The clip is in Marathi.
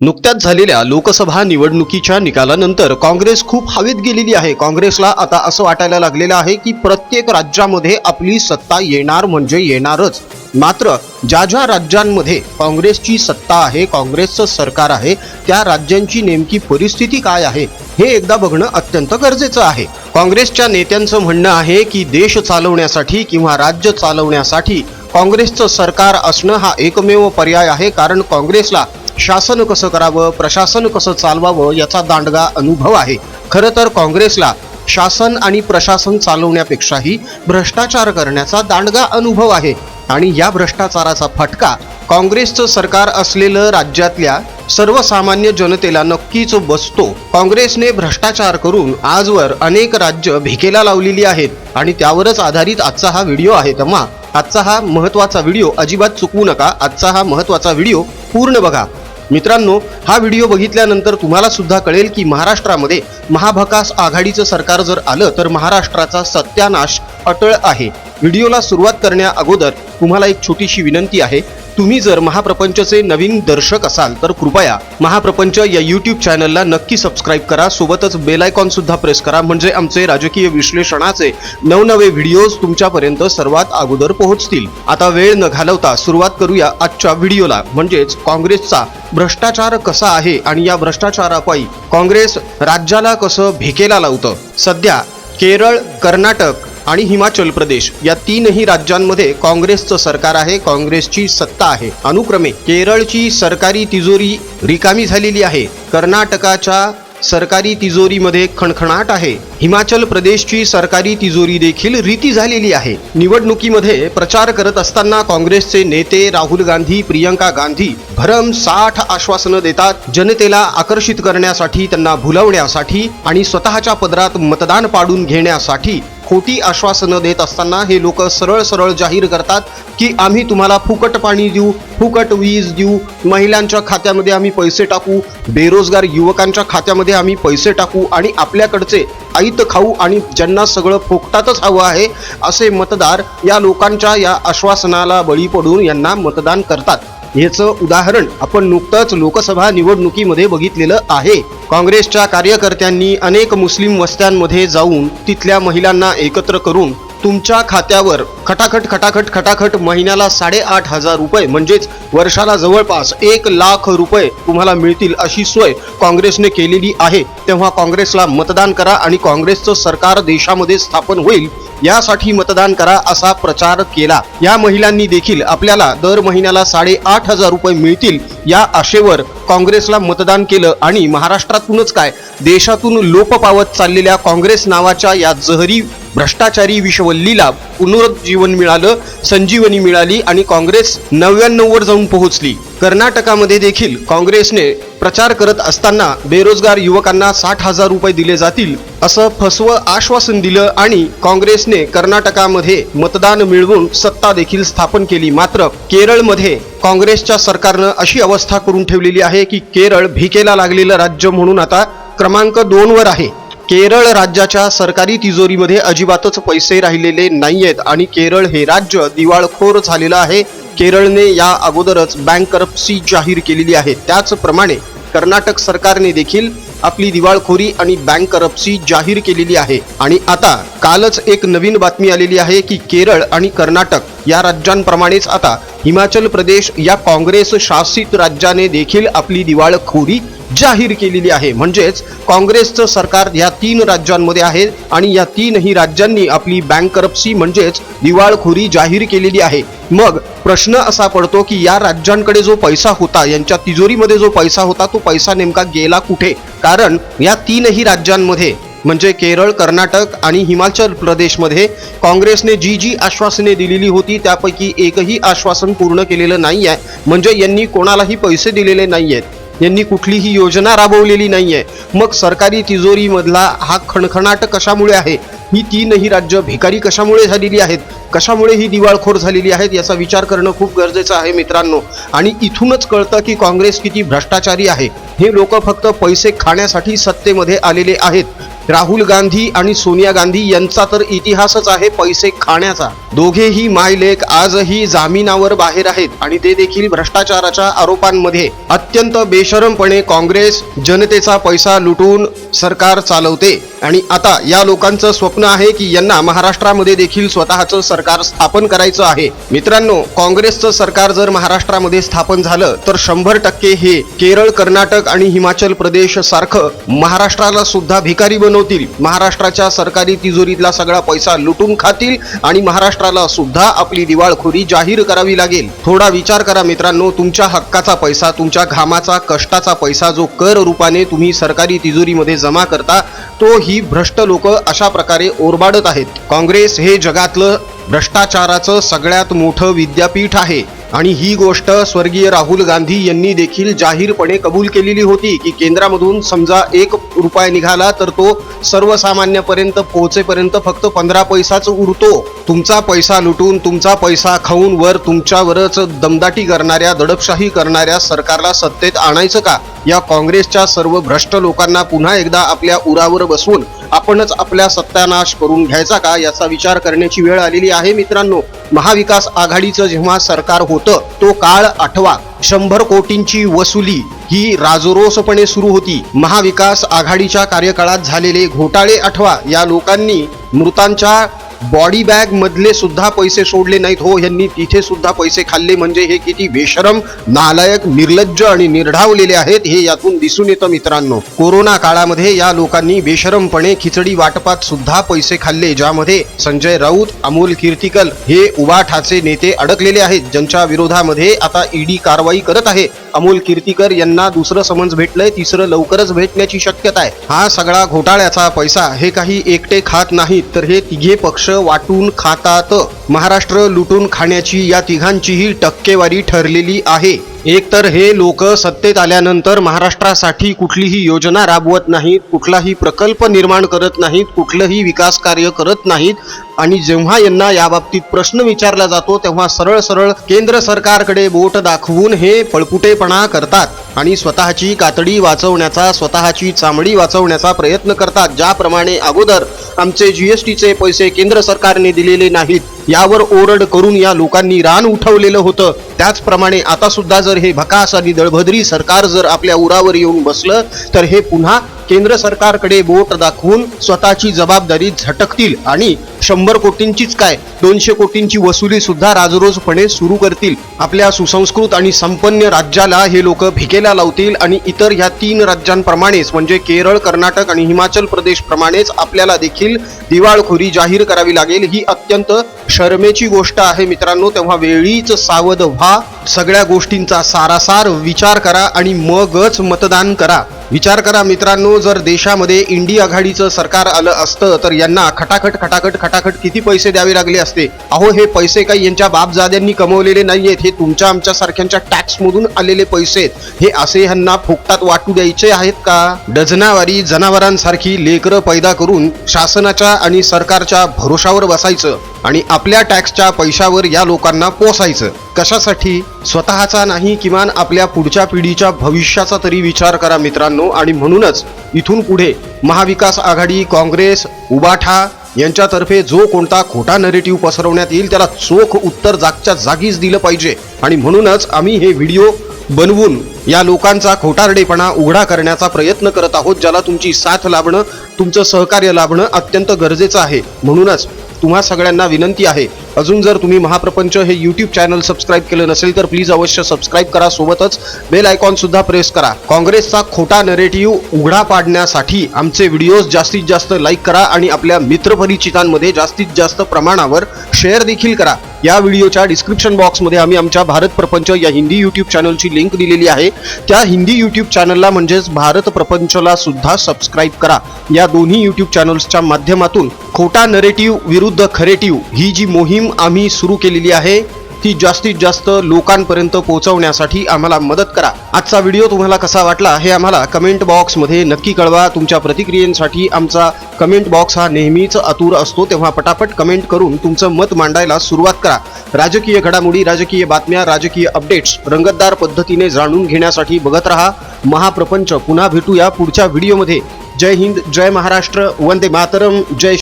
नुकत्याच झालेल्या लोकसभा निवडणुकीच्या निकालानंतर काँग्रेस खूप हवेत गेलेली आहे. काँग्रेसला आता असं वाटायला लागलेलं आहे की प्रत्येक राज्यामध्ये आपली सत्ता येणार म्हणजे येणारच. मात्र ज्या ज्या राज्यांमध्ये काँग्रेसची सत्ता आहे काँग्रेसचं सरकार आहे त्या राज्यांची नेमकी परिस्थिती काय आहे हे एकदा बघणं अत्यंत गरजेचं आहे. काँग्रेसच्या नेत्यांचं म्हणणं आहे की देश चालवण्यासाठी किंवा राज्य चालवण्यासाठी काँग्रेसचं सरकार असणं हा एकमेव पर्याय आहे कारण काँग्रेसला शासन कसं करावं प्रशासन कसं चालवावं याचा दांडगा अनुभव आहे. खरं तर काँग्रेसला शासन आणि प्रशासन चालवण्यापेक्षाही भ्रष्टाचार करण्याचा दांडगा अनुभव आहे. आणि या भ्रष्टाचाराचा फटका काँग्रेसचं सरकार असलेलं राज्यातल्या सर्वसामान्य जनतेला नक्कीच बसतो. काँग्रेसने भ्रष्टाचार करून आजवर अनेक राज्य भिकेला लावलेली आहेत. आणि त्यावरच आधारित आजचा हा व्हिडिओ आहे. तेव्हा आजचा हा महत्त्वाचा व्हिडिओ अजिबात चुकवू नका. आजचा हा महत्त्वाचा व्हिडिओ पूर्ण बघा. मित्रांनो हा व्हिडिओ बघितल्यानंतर तुम्हाला सुद्धा कळेल की महाराष्ट्रामध्ये महाभकास आघाडीचं सरकार जर आलं तर महाराष्ट्राचा सत्यानाश अटळ आहे. व्हिडिओला सुरुवात करण्या अगोदर तुम्हाला एक छोटीशी विनंती आहे. तुम्ही जर महाप्रपंचचे नवीन दर्शक असाल तर कृपया महाप्रपंच या यूट्यूब चॅनलला नक्की सबस्क्राईब करा. सोबतच बेल आयकॉन सुद्धा प्रेस करा. म्हणजे आमचे राजकीय विश्लेषणाचे नवनवे व्हिडिओज तुमच्यापर्यंत सर्वात अगोदर पोहोचतील. आता वेळ न घालवता सुरुवात करूया आजच्या व्हिडिओला म्हणजेच काँग्रेसचा भ्रष्टाचार कसा आहे आणि या भ्रष्टाचारापायी काँग्रेस राज्याला कसं भिकेला लावतं? सध्या केरळ कर्नाटक आणि हिमाचल प्रदेश या तीनही राज्यांमध्ये काँग्रेसचं सरकार आहे काँग्रेसची सत्ता आहे. अनुक्रमे केरळची सरकारी तिजोरी रिकामी झालेली आहे. कर्नाटकाच्या सरकारी तिजोरीमध्ये खणखणाट आहे. हिमाचल प्रदेशची सरकारी तिजोरी देखील रीती झालेली आहे. निवडणुकीमध्ये प्रचार करत असताना काँग्रेसचे नेते राहुल गांधी प्रियंका गांधी भरम साठ आश्वासनं देतात जनतेला आकर्षित करण्यासाठी त्यांना भुलवण्यासाठी आणि स्वतःच्या पदरात मतदान पाडून घेण्यासाठी खोटी आश्वासनं देत असताना हे लोक सरळ सरळ जाहीर करतात की आम्ही तुम्हाला फुकट पाणी देऊ फुकट वीज देऊ महिलांच्या खात्यामध्ये आम्ही पैसे टाकू बेरोजगार युवकांच्या खात्यामध्ये आम्ही पैसे टाकू आणि आपल्याकडचे आईत खाऊ आणि ज्यांना सगळं फुकटातच हवं आहे असे मतदार या लोकांच्या या आश्वासनाला बळी पडून यांना मतदान करतात. याचं उदाहरण आपण नुकतंच लोकसभा निवडणुकीमध्ये बघितलेलं आहे. काँग्रेसच्या कार्यकर्त्यांनी अनेक मुस्लिम वस्त्यांमध्ये जाऊन तिथल्या महिलांना एकत्र करून तुमच्या खात्यावर खटाखट खटाखट खटाखट महिन्याला साडेआठ हजार रुपये म्हणजेच वर्षाला जवळपास एक लाख रुपये तुम्हाला मिळतील अशी सोय काँग्रेसने केलेली आहे. तेव्हा काँग्रेसला मतदान करा आणि काँग्रेसचं सरकार देशामध्ये स्थापन होईल यासाठी मतदान करा असा प्रचार केला. या महिलांनी देखील आपल्याला दर महिन्याला साडेआठ हजार रुपये मिळतील या आशेवर काँग्रेसला मतदान केलं आणि महाराष्ट्रातूनच काय देशातून लोप पावत चाललेल्या काँग्रेस नावाच्या या जहरी भ्रष्टाचारी विषवल्लीला पुनरुज्जीवन मिळालं संजीवनी मिळाली आणि काँग्रेस नव्याण्णववर जाऊन पोहोचली. कर्नाटकामध्ये देखील काँग्रेसने प्रचार करत असताना बेरोजगार युवकांना साठ हजार रुपये दिले जातील असं फसवं आश्वासन दिलं आणि काँग्रेसने कर्नाटकामध्ये मतदान मिळवून सत्ता देखील स्थापन केली. मात्र केरळमध्ये काँग्रेसच्या सरकारनं अशी अवस्था करून ठेवलेली आहे की केरळ भिकेला लागलेलं राज्य म्हणून आता क्रमांक दोनवर आहे. केरळ राज्याच्या सरकारी तिजोरीमध्ये अजिबातच पैसे राहिलेले नाही आहेत आणि केरळ हे राज्य दिवाळखोर झालेलं आहे. केरळने या अगोदरच बँक करप्सी जाहीर केलेली आहे. त्याचप्रमाणे कर्नाटक सरकारने देखील आपली दिवाळखोरी आणि बँक करप्सी जाहीर केलेली आहे. आणि आता कालच एक नवीन बातमी आलेली आहे की केरळ आणि कर्नाटक या राज्यांप्रमाणेच आता हिमाचल प्रदेश या काँग्रेस शासित राज्याने देखील आपली दिवाळखोरी जाहीर केलेली आहे. म्हणजेच काँग्रेसचं सरकार या तीन राज्यांमध्ये आहे आणि या तीनही राज्यांनी आपली बँक करप्सी म्हणजेच दिवाळखोरी जाहीर केलेली आहे. मग प्रश्न असा पडतो की या राज्यांकडे जो पैसा होता यांच्या तिजोरीमध्ये जो पैसा होता तो पैसा नेमका गेला कुठे? कारण या तीनही राज्यांमध्ये म्हणजे केरळ कर्नाटक आणि हिमाचल प्रदेशमध्ये काँग्रेसने जी जी आश्वासने दिलेली होती त्यापैकी एकही आश्वासन पूर्ण केलेलं नाही आहे म्हणजे यांनी कोणालाही पैसे दिलेले नाही आहेत यांनी कुठलीही योजना राबवलेली नाहीये. मग सरकारी तिजोरीमधला हा खणखणाट कशामुळे आहे? ही तीनही राज्य भिकारी कशामुळे झालेली आहेत? कशामुळे ही दिवाळखोर झालेली आहेत याचा विचार करणं खूप गरजेचं आहे मित्रांनो. आणि इथूनच कळतं की काँग्रेस किती भ्रष्टाचारी आहे. हे लोक फक्त पैसे खाण्यासाठी सत्तेमध्ये आलेले आहेत. राहुल गांधी आणि सोनिया गांधी यांचा तर इतिहासच आहे पैसे खाण्याचा. दोघेही मायलेक आजही जामिनावर बाहेर आहेत आणि ते देखील भ्रष्टाचाराच्या आरोपांमध्ये. अत्यंत बेशरमपणे काँग्रेस जनतेचा पैसा लुटून सरकार चालवते. आणि आता या लोकांचं स्वप्न आहे की यांना महाराष्ट्रामध्ये देखील स्वतःचं सरकार स्थापन करायचं आहे. मित्रांनो काँग्रेसचं सरकार जर महाराष्ट्रामध्ये स्थापन झालं तर शंभर टक्के हे केरळ कर्नाटक आणि हिमाचल प्रदेश सारखं महाराष्ट्राला सुद्धा भिकारी बनवतील. महाराष्ट्राच्या सरकारी तिजोरीतला सगळा पैसा लुटून खातील आणि महाराष्ट्राला सुद्धा आपली दिवाळखोरी जाहीर करावी लागेल. थोडा विचार करा मित्रांनो तुमच्या हक्काचा पैसा तुमच्या घामाचा कष्टाचा पैसा जो कर रूपाने तुम्ही सरकारी तिजोरीमध्ये जमा करता तो ही भ्रष्ट लोक अशा प्रकारे ओरबाडत आहेत. काँग्रेस हे जगातलं भ्रष्टाचाराचं सगळ्यात मोठं विद्यापीठ आहे. आणि ही गोष्ट स्वर्गीय राहुल गांधी यांनी देखील जाहीरपणे कबूल केलेली होती की केंद्रामधून समजा एक रुपया निघाला तर तो सर्वसामान्यपर्यंत पोहोचेपर्यंत फक्त पंधरा पैसाच उरतो. तुमचा पैसा लुटून तुमचा पैसा खाऊन वर तुमच्यावरच दमदाटी करणाऱ्या दडपशाही करणाऱ्या सरकारला सत्तेत आणायचं का? या काँग्रेसच्या सर्व भ्रष्ट लोकांना पुन्हा एकदा आपल्या उरावर बसवून आपणच आपल्या सत्यानाश करून घ्यायचा का याचा विचार करण्याची वेळ आलेली आहे मित्रांनो. महाविकास आघाडीचं जेव्हा सरकार होतं तो काळ आठवा. शंभर कोटींची वसुली ही राजरोसपणे सुरू होती. महाविकास आघाडीच्या कार्यकाळात झालेले घोटाळे आठवा. या लोकांनी मृतांच्या बॉडी बॅग मधले सुद्धा पैसे सोडले नाहीत. हो यांनी तिथे सुद्धा पैसे खाल्ले. म्हणजे हे किती बेशरम नालायक निर्लज्ज आणि निर्ढावलेले आहेत हे यातून दिसून येतं मित्रांनो. कोरोना काळामध्ये या लोकांनी बेशरमपणे खिचडी वाटपात सुद्धा पैसे खाल्ले ज्यामध्ये संजय राऊत अमोल कीर्तिकल हे उबाठाचे नेते अडकलेले आहेत ज्यांच्या विरोधामध्ये आता ईडी कारवाई करत आहे. अमोल कीर्तिकर यांना दुसरं समन्स भेटलंय तिसरं लवकरच भेटण्याची शक्यता आहे. हा सगळा घोटाळ्याचा पैसा हे काही एकटे खात नाहीत तर हे तिघे पक्ष वाटून खातात. महाराष्ट्र लुटून खाण्याची या तिघांचीही टक्केवारी ठरलेली आहे. एकतर हे लोक सत्तेत आल्यानंतर महाराष्ट्रासाठी कुठलीही योजना राबवत नाहीत कुठलाही प्रकल्प निर्माण करत नाहीत कुठलंही विकास कार्य करत नाहीत. आणि जेव्हा यांना याबाबतीत प्रश्न विचारला जातो तेव्हा सरळ सरळ केंद्र सरकारकडे बोट दाखवून हे पळपुटेपणा करतात आणि स्वतःची कातडी वाचवण्याचा स्वतःची चामडी वाचवण्याचा प्रयत्न करतात ज्याप्रमाणे अगोदर आमचे जीएसटीचे पैसे केंद्र सरकारने दिलेले नाहीत. यावर ओरड करून या लोकांनी रान उठवलेलं होतं. त्याचप्रमाणे आता सुद्धा जर हे भकास आणि दळभद्री सरकार जर आपल्या उरावर येऊन बसलं तर हे पुन्हा केंद्र सरकारकडे बोट दाखवून स्वतःची जबाबदारी झटकतील आणि शंभर कोटींचीच काय दोनशे कोटींची वसुली सुद्धा राजरोजपणे सुरू करतील. आपल्या सुसंस्कृत आणि संपन्न राज्याला हे लोक भिकेला लावतील आणि इतर ह्या तीन राज्यांप्रमाणेच म्हणजे केरळ कर्नाटक आणि हिमाचल प्रदेश प्रमाणेच आपल्याला देखील दिवाळखोरी जाहीर करावी लागेल ही अत्यंत शर्मेची गोष्ट आहे मित्रांनो. तेव्हा वेळीच सावध व्हा सगळ्या गोष्टींचा सारासार विचार करा आणि मगच मतदान करा. विचार करा मित्रांनो जर देशामध्ये इंडी आघाडीचं सरकार आलं असतं तर यांना खटाखट खटाखट खटाखट किती पैसे द्यावे लागले असते? अहो हे पैसे काही यांच्या बापजाद्यांनी कमवलेले नाहीयेत. हे तुमच्या आमच्या सारख्यांच्या टॅक्समधून आलेले पैसे आहेत. हे असे ह्यांना फुकटात वाटू द्यायचे आहेत का? डझनावारी जनावरांसारखी लेकरं पैदा करून शासनाच्या आणि सरकारच्या भरोशावर बसायचं आणि आपल्या टॅक्सच्या पैशावर या लोकांना पोसायचं. कशासाठी? स्वतःचा नाही किमान आपल्या पुढच्या पिढीच्या भविष्याचा तरी विचार करा मित्रांनो. आणि म्हणूनच इथून पुढे महाविकास आघाडी काँग्रेस उबाठा यांच्यातर्फे जो कोणता खोटा नरेटिव्ह पसरवण्यात येईल त्याला चोख उत्तर जागच्या जागीच दिलं पाहिजे. आणि म्हणूनच आम्ही हे व्हिडिओ बनवून या लोकांचा खोटारडेपणा उघडा करण्याचा प्रयत्न करत आहोत ज्याला तुमची साथ लाभणं तुमचं सहकार्य लाभणं अत्यंत गरजेचं आहे. म्हणूनच तुम्हा सगळ्यांना विनंती आहे. अजून जर तुम्ही महाप्रपंच हे यूट्यूब चॅनल सबस्क्राईब केलं नसेल तर प्लीज अवश्य सबस्क्राईब करा. सोबतच बेल आयकॉन सुद्धा प्रेस करा. काँग्रेसचा खोटा नरेटिव्ह उघडा पाडण्यासाठी आमचे व्हिडिओज जास्तीत जास्त लाईक करा आणि आपल्या मित्रपरिचितांमध्ये जास्तीत जास्त प्रमाणावर शेअर देखील करा. या व्हिडिओच्या डिस्क्रिप्शन बॉक्समध्ये आम्ही आमच्या भारत प्रपंच या हिंदी यूट्यूब चॅनलची लिंक दिलेली आहे. त्या हिंदी यूट्यूब चॅनलला म्हणजेच भारत प्रपंचला सुद्धा सबस्क्राईब करा. या दोन्ही यूट्यूब चॅनल्सच्या माध्यमातून खोटा नरेटिव्ह विरुद्ध खरेटिव्ह ही जी मोहीम आम्ही सुरू केलेली आहे ती जास्तीत जास्त लोकांपर्यंत पोहोचवण्यासाठी आम्हाला मदत करा. आजचा व्हिडिओ तुम्हाला कसा वाटला हे आम्हाला कमेंट बॉक्समध्ये नक्की कळवा. तुमच्या प्रतिक्रियेसाठी आमचा कमेंट बॉक्स हा नेहमीच आतुर असतो. तेव्हा पटापट कमेंट करून तुमचं मत मांडायला सुरुवात करा. राजकीय घडामोडी राजकीय बातम्या राजकीय अपडेट्स रंगतदार पद्धतीने जाणून घेण्यासाठी बघत रहा. महाप्रपंच पुन्हा भेटूया पुढच्या व्हिडिओमध्ये. जय हिंद जय महाराष्ट्र वंदे मातरम जय